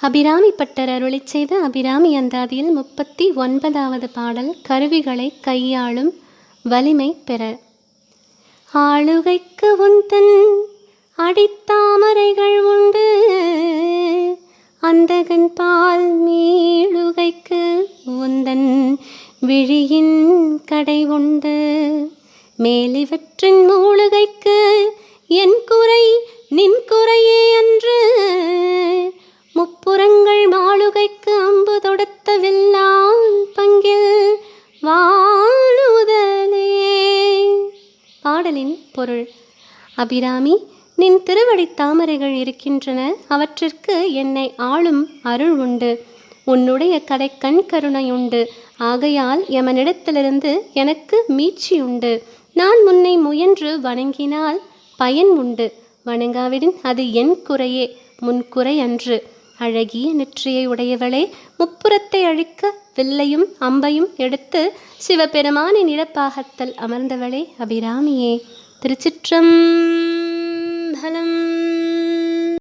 Abirami butter அருளை செய்த அபிராமி அந்தாதியில் முப்பத்தி ஒன்பதாவது பாடல் கருவிகளை கையாளும் வலிமை பெற. ஆளுகைக்கு உந்தன் அடித்தாமரைகள் உண்டு. அந்தகன் பால் மீளுகைக்கு உந்தன் விழியின் கடை உண்டு. மேலிவற்றின் மூழுகைக்கு என் பாடலின் பொருள். அபிராமி நின் திருவடி தாமரைகள் இருக்கின்றன அவற்றிற்கு என்னை ஆளும் அருள் உண்டு. உன்னுடைய கடைக்கண் கருணை உண்டு. ஆகையால் எமனிடத்திலிருந்து எனக்கு மீட்சி உண்டு. நான் முன்னை முயன்று வணங்கினால் பயன் உண்டு. வணங்காவிடின் அது என் குறையே முன் குறை அன்று. அழகிய நெற்றியை உடையவளே முப்புறத்தை அழிக்க வில்லையும் அம்பையும் எடுத்து சிவபெருமானின் இடப்பாகத்தில் அமர்ந்தவளே அபிராமியே. திருச்சிற்றம்